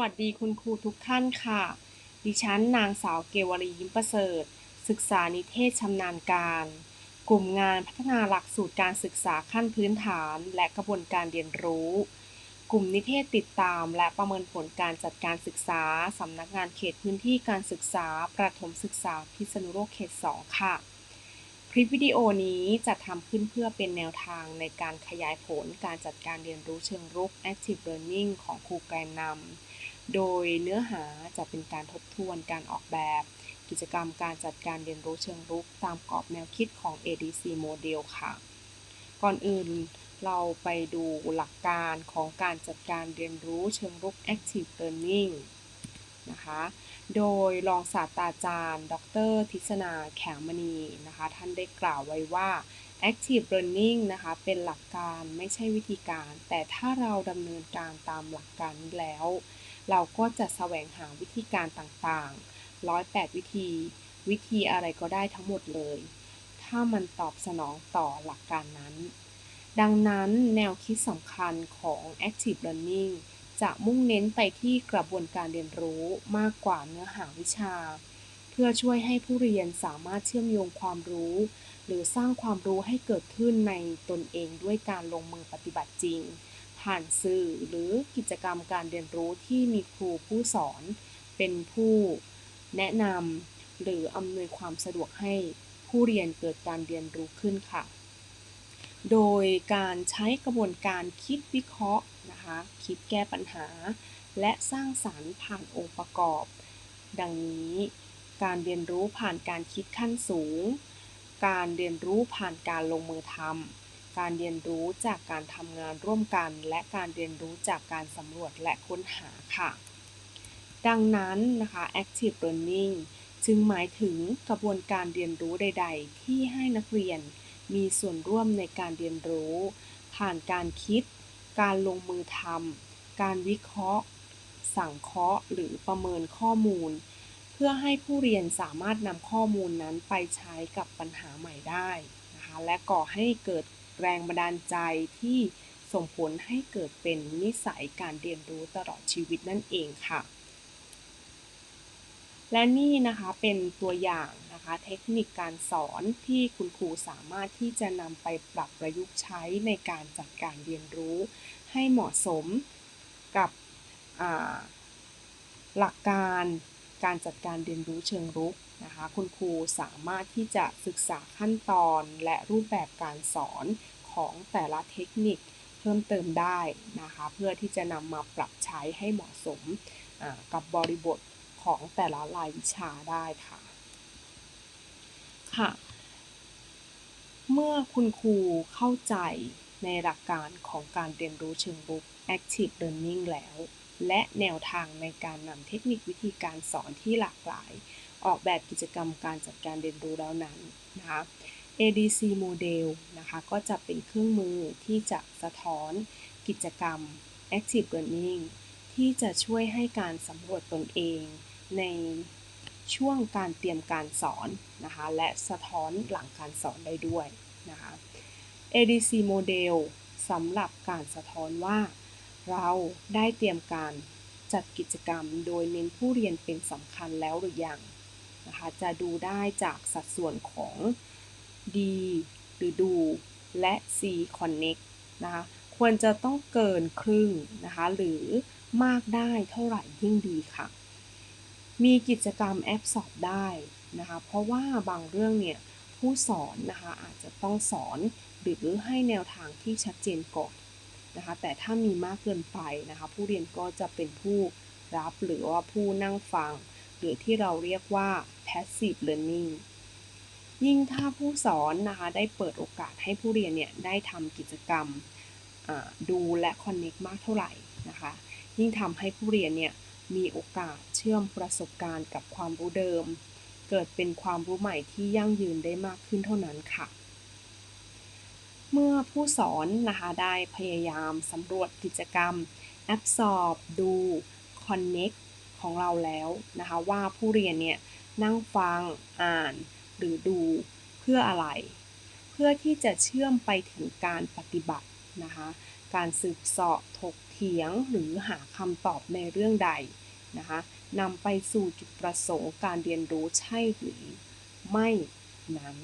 วัสดีคุณครูทุกท่านค่ะ ดิฉันนางสาวเกวรียิ้มประเสริฐ ศึกษานิเทศชำนาญการ กลุ่มงานพัฒนาหลักสูตรการศึกษาขั้นพื้นฐาน และกระบวนการเรียนรู้ กลุ่มนิเทศติดตาม และประเมินผลการจัดการศึกษาสำนักงานเขตพื้นที่การศึกษา ประถมศึกษาพิษณุโลกเขต 2 ค่ะคลิปวิดีโอนี้จะทำขึ้นเพื่อเป็นแนวทางในการขยายผลการจัดการเรียนรู้เชิงรุก Active Learning ของครูแกนนำ โดยเนื้อหาจะเป็นการทบทวนการออกแบบ กิจกรรมการจัดการเรียนรู้เชิงรุก ตามกรอบแนวคิดของ ADC Model ค่ะ ก่อนอื่นเราไปดูหลักการของการจัดการเรียนรู้เชิงรุก Active Learning นะคะ โดยรองศาสตราจารย์ ดร ทิศนาแขมมณีนะคะ ท่านได้กล่าวไว้ว่า Active Learning นะคะ เป็นหลักการไม่ใช่วิธีการ แต่ถ้าเราดำเนินการตามหลักการนี้แล้ว เราก็จะแสวงหาวิธีการต่างๆ 108 วิธี วิธีอะไรก็ได้ทั้งหมดเลย ถ้ามันตอบสนองต่อหลักการนั้น ดังนั้นแนวคิดสำคัญของ Active Learning จะมุ่งเน้นไปที่กระบวนการเรียนรู้มากกว่าเนื้อหาวิชา เพื่อช่วยให้ผู้เรียนสามารถเชื่อมโยงความรู้ หรือสร้างความรู้ให้เกิดขึ้นในตนเองด้วยการลงมือปฏิบัติจริง ผ่านสื่อหรือกิจกรรมการเรียนรู้ที่มีครูผู้สอน เป็นผู้แนะนำหรืออำนวยความสะดวกให้ผู้เรียนเกิดการเรียนรู้ขึ้นค่ะ โดยการใช้กระบวนการคิดวิเคราะห์นะคะคิดแก้ปัญหา และสร้างสารรค์ผ่านองค์ประกอบ ดังนี้การเรียนรู้ผ่านการคิดขั้นสูง การเรียนรู้ผ่านการลงมือทำ การเรียนรู้จากการทำงานร่วมกัน และการเรียนรู้จากการสำรวจและค้นหาค่ะ ดังนั้นนะคะ active learning จึงหมายถึงกระบวนการเรียนรู้ใด ๆ ที่ให้นักเรียนมีส่วนร่วมในการเรียนรู้ ผ่านการคิด การลงมือทำการวิเคราะห์ สังเคราะห์ หรือประเมินข้อมูล เพื่อให้ผู้เรียนสามารถนำข้อมูลนั้นไปใช้กับปัญหาใหม่ได้นะคะและก่อให้เกิด แรงบันดาลใจที่ส่งผลให้เกิดเป็นนิสัยการเรียนรู้ตลอดชีวิตนั่นเองค่ะ และนี่นะคะเป็นตัวอย่างนะคะเทคนิคการสอนที่คุณครูสามารถที่จะนำไปปรับประยุกต์ใช้ในการจัดการเรียนรู้ ให้เหมาะสมกับหลักการ การจัดการเรียนรู้เชิงรุกนะคะ คุณครูสามารถที่จะศึกษาขั้นตอนและรูปแบบการสอนของแต่ละเทคนิคเพิ่มเติมได้นะคะ เพื่อที่จะนำมาปรับใช้ให้เหมาะสมกับบริบทของแต่ละรายวิชาได้ค่ะค่ะ เมื่อคุณครูเข้าใจในหลักการของการเรียนรู้เชิงรุก active learning แล้ว และแนวทางในการนำเทคนิควิธีการสอนที่หลากหลาย ออกแบบกิจกรรมการจัดการเรียนรู้แล้วนั้นนะคะ ADC Model นะคะก็จะเป็นเครื่องมือที่จะสะท้อนกิจกรรม Active Learning ที่จะช่วยให้การสำรวจตนเองในช่วงการเตรียมการสอนนะคะและสะท้อนหลังการสอนได้ด้วยนะคะ ADC Model สำหรับการสะท้อนว่า เราได้เตรียมการจัดกิจกรรมโดยเน้นผู้เรียนเป็นสำคัญแล้วหรือยังนะคะจะดูได้จากสัดส่วนของ D หรือดูและ C Connect นะคะควรจะต้องเกินครึ่งนะคะหรือมากได้เท่าไหร่ยิ่งดีค่ะ มีกิจกรรมแอปสอบได้นะคะเพราะว่าบางเรื่องเนี่ยผู้สอนนะคะอาจจะต้องสอนหรือให้แนวทางที่ชัดเจนก่อน นะคะ แต่ถ้ามีมากเกินไปนะคะ ผู้เรียนก็จะเป็นผู้รับหรือว่าผู้นั่งฟัง หรือที่เราเรียกว่า passive learning ยิ่งถ้าผู้สอนนะคะได้เปิดโอกาสให้ผู้เรียนเนี่ยได้ทำกิจกรรมดูและคอนเน็กมากเท่าไหร่นะคะ ยิ่งทำให้ผู้เรียนเนี่ยมีโอกาสเชื่อมประสบการณ์กับความรู้เดิม เกิดเป็นความรู้ใหม่ที่ยั่งยืนได้มากขึ้นเท่านั้นค่ะ เมื่อผู้สอนนะคะได้พยายามสำรวจกิจกรรม absorb ดู connect ของเราแล้วนะคะว่าผู้เรียนเนี่ยนั่งฟังอ่านหรือดูเพื่ออะไร เพื่อที่จะเชื่อมไปถึงการปฏิบัตินะคะการสืบเสาะถกเถียงหรือหาคำตอบในเรื่องใดนะคะนำไปสู่จุดประสงค์การเรียนรู้ใช่หรือไม่นั้น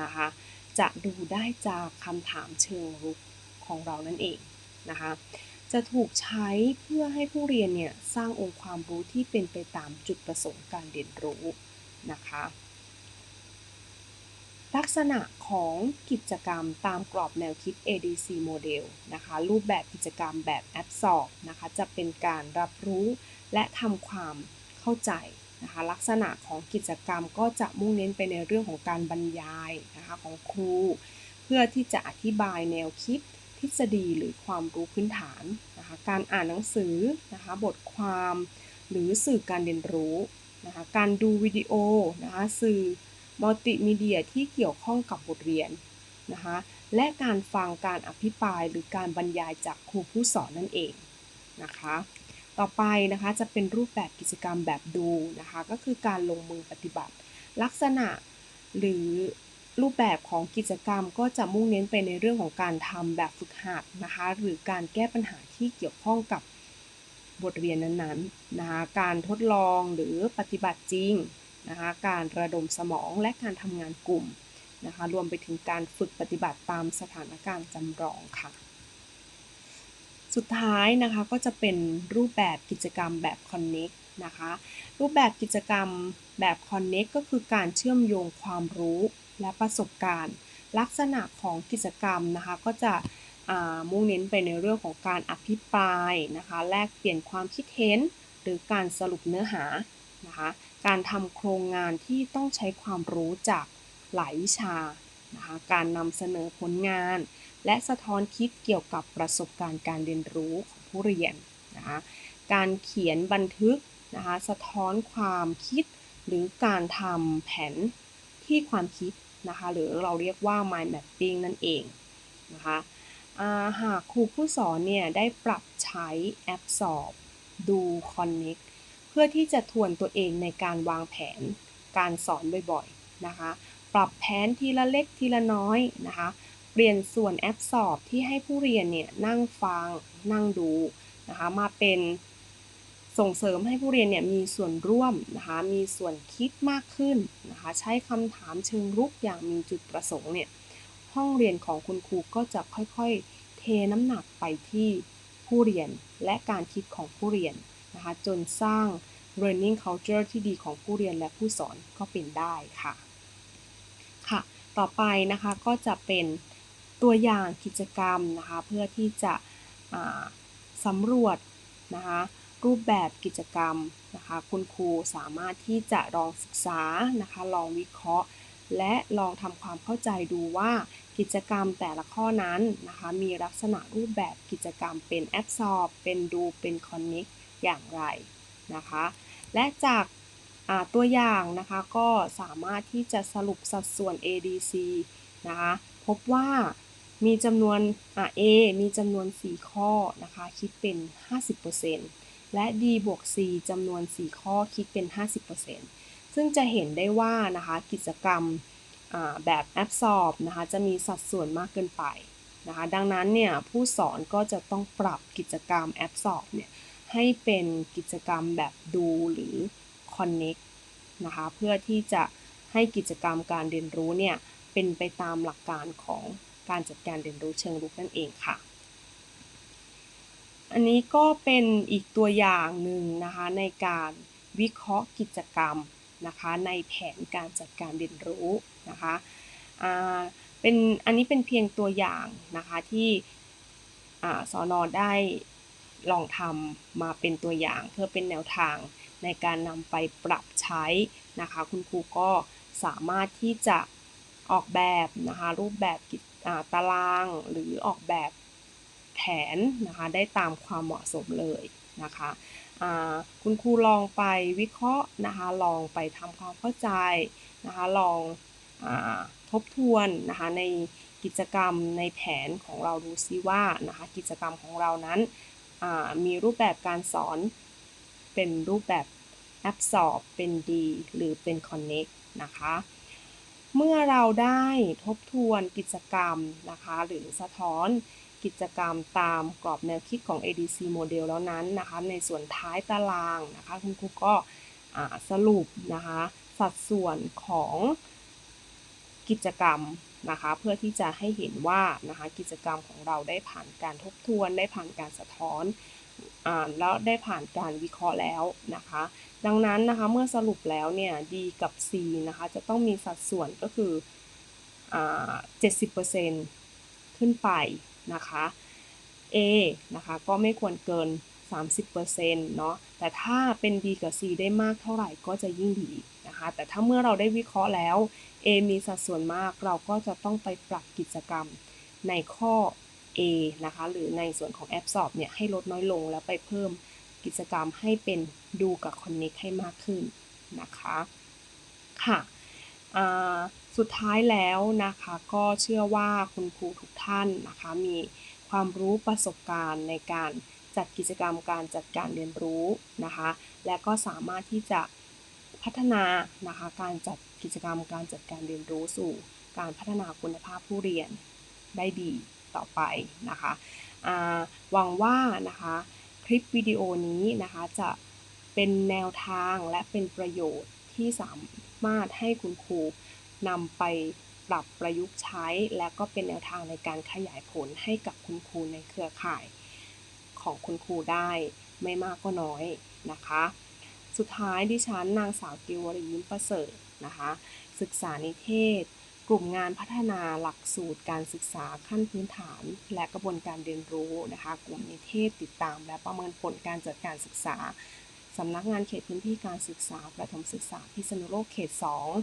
นะคะ จะดูได้จากคำถามเชิงรุกของเรานั่นเองนะคะ จะถูกใช้เพื่อให้ผู้เรียนเนี่ยสร้างองค์ความรู้ที่เป็นไปตามจุดประสงค์การเรียนรู้นะคะ ลักษณะของกิจกรรมตามกรอบแนวคิด ADC โมเดลนะคะ รูปแบบกิจกรรมแบบ Absorb นะคะ จะเป็นการรับรู้และทำความเข้าใจ นะคะลักษณะของกิจกรรมก็จะมุ่งเน้นไปในเรื่องของการบรรยายนะคะของครู เพื่อที่จะอธิบายแนวคิด ทฤษฎีหรือความรู้พื้นฐานนะคะการอ่านหนังสือนะคะบทความหรือสื่อการเรียนรู้นะคะการดูวิดีโอนะคะสื่อมัลติมีเดียที่เกี่ยวข้องกับบทเรียนนะคะและการฟังการอภิปรายหรือการบรรยายจากครูผู้สอนนั่นเองนะคะ ต่อไปนะคะจะเป็นรูปแบบกิจกรรมแบบดูนะคะก็คือการลงมือปฏิบัติ ลักษณะหรือรูปแบบของกิจกรรมก็จะมุ่งเน้นไปในเรื่องของการทำแบบฝึกหัดนะคะหรือการแก้ปัญหาที่เกี่ยวข้องกับบทเรียนนั้นๆนะคะการทดลองหรือปฏิบัติจริงนะคะการระดมสมองและการทำงานกลุ่มนะคะรวมไปถึงการฝึกปฏิบัติตามสถานการณ์จำลองค่ะ สุดท้ายนะคะก็จะเป็นรูปแบบกิจกรรมแบบ Connect นะคะ รูปแบบกิจกรรมแบบ Connect ก็คือการเชื่อมโยงความรู้และประสบการณ์ ลักษณะของกิจกรรมนะคะก็จะมุ่งเน้นไปในเรื่องของการอภิปรายนะคะแลกเปลี่ยนความคิดเห็น หรือการสรุปเนื้อหานะคะการทำโครงงานที่ต้องใช้ความรู้จากหลายวิชานะคะการนำเสนอผลงาน และสะท้อนคิดเกี่ยวกับประสบการณ์การเรียนรู้ของผู้เรียนนะคะการเขียนบันทึกนะคะสะท้อนความคิดหรือการทำแผนที่ความคิดนะคะหรือเราเรียกว่า mind mapping นั่นเองนะคะหากครูผู้สอนเนี่ยได้ปรับใช้ absorb ดู connect เพื่อที่จะทวนตัวเองในการวางแผนการสอนบ่อยๆนะคะ ปรับแผนทีละเล็กทีละน้อยนะคะ เปลี่ยนส่วน absorb ที่ให้ผู้เรียนเนี่ยนั่งฟังนั่งดูนะคะมาเป็นส่งเสริมให้ผู้เรียนเนี่ยมีส่วนร่วมนะคะมีส่วนคิดมากขึ้นนะคะใช้คำถามเชิงรุกอย่างมีจุดประสงค์เนี่ยห้องเรียนของคุณครูก็จะค่อยๆ เทน้ำหนักไปที่ผู้เรียนและการคิดของผู้เรียนนะคะจนสร้าง learning culture ที่ดีของผู้เรียนและผู้สอนก็เป็นได้ค่ะ ค่ะ ต่อไปนะคะก็จะเป็น ตัวอย่างกิจกรรมนะคะเพื่อที่จะสำรวจนะคะรูปแบบกิจกรรมนะคะคุณครูสามารถที่จะลองศึกษานะคะลองวิเคราะห์ และลองทำความเข้าใจดูว่ากิจกรรมแต่ละข้อนั้นนะคะมีลักษณะรูปแบบกิจกรรมเป็น absorb เป็นดูเป็น connect อย่างไรนะคะและจากตัวอย่างนะคะก็สามารถที่จะสรุปสัดส่วน ADC นะคะพบว่า มีจำนวน A มีจำนวน 4 ข้อนะคะ คิดเป็น 50%และ D บวก C จำนวน 4 ข้อคิดเป็น 50%ซึ่งจะเห็นได้ว่านะคะกิจกรรมแบบ absorb นะคะจะมีสัดส่วนมากเกินไปนะคะดังนั้นเนี่ยผู้สอนก็จะต้องปรับกิจกรรม absorb เนี่ยให้เป็นกิจกรรมแบบดูหรือ connect นะคะเพื่อที่จะให้กิจกรรมการเรียนรู้เนี่ยเป็นไปตามหลักการของ การจัดการเรียนรู้เชิงรุกนั่นเองค่ะ อันนี้ก็เป็นอีกตัวอย่างหนึ่งนะคะในการวิเคราะห์กิจกรรมนะคะในแผนการจัดการเรียนรู้นะคะเป็นอันนี้เป็นเพียงตัวอย่างนะคะที่สอนอได้ลองทำมาเป็นตัวอย่างเพื่อเป็นแนวทางในการนำไปปรับใช้นะคะ คุณครูก็สามารถที่จะออกแบบนะคะรูปแบบ ตารางหรือออกแบบแผนนะคะได้ตามความเหมาะสมเลยนะคะคุณครูลองไปวิเคราะห์นะคะลองไปทำความเข้าใจนะคะลองอทบทวนนะคะในกิจกรรมในแผนของเราดูซิว่านะคะกิจกรรมของเรานั้นมีรูปแบบการสอนเป็นรูปแบบ absorb เป็น D หรือเป็น connect นะคะ เมื่อเราได้ทบทวนกิจกรรมนะคะ หรือสะท้อนกิจกรรมตามกรอบแนวคิดของ ADC โมเดลแล้วนั้นนะคะ ในส่วนท้ายตารางนะคะ คุณครูก็สรุปนะคะ สัดส่วนของกิจกรรมนะคะ เพื่อที่จะให้เห็นว่านะคะ กิจกรรมของเราได้ผ่านการทบทวน ได้ผ่านการสะท้อน แล้วได้ผ่านการวิเคราะห์แล้วนะคะ ดังนั้นนะคะเมื่อสรุปแล้วเนี่ย D กับ C นะคะจะต้องมีสัดส่วนก็คืออ่า70%ขึ้นไปนะคะ A นะคะก็ไม่ควรเกิน 30%เนาะ แต่ถ้าเป็น D กับ C ได้มากเท่าไหร่ก็จะยิ่งดีนะคะ แต่ถ้าเมื่อเราได้วิเคราะห์แล้ว A มีสัดส่วนมากเราก็จะต้องไปปรับกิจกรรมในข้อ A นะคะ หรือในส่วนของ Absorb เนี่ยให้ลดน้อยลงแล้วไปเพิ่มกิจกรรมให้เป็นดูกับ Connect ให้มากขึ้นนะคะ ค่ะสุดท้ายแล้วนะคะก็เชื่อว่าคุณครูทุกท่านนะคะมีความรู้ประสบการณ์ในการจัดกิจกรรมการจัดการเรียนรู้นะคะ และก็สามารถที่จะพัฒนานะคะการจัดกิจกรรมการจัดการเรียนรู้สู่ การพัฒนาคุณภาพผู้เรียนได้ดี ต่อไปนะคะหวังว่านะคะคลิปวิดีโอนี้นะคะจะเป็นแนวทางและเป็นประโยชน์ที่สามารถให้คุณครูนำไปปรับประยุกต์ใช้ และก็เป็นแนวทางในการขยายผลให้กับคุณครูในเครือข่ายของคุณครูได้ไม่มากก็น้อยนะคะ สุดท้ายดิฉันนางสาวกิววรยิ้มประเสริฐนะคะ ศึกษานิเทศ กลุ่มงานพัฒนาหลักสูตรการศึกษาขั้นพื้นฐาน และกระบวนการเรียนรู้นะคะ กลุ่มนิเทศติดตาม และประเมินผลการจัดการศึกษาสำนักงานเขตพื้นที่การศึกษา ประถมศึกษาพิษณุโลกเขต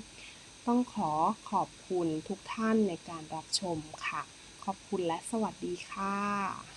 2 ต้องขอขอบคุณทุกท่านในการรับชมค่ะ ขอบคุณและสวัสดีค่ะ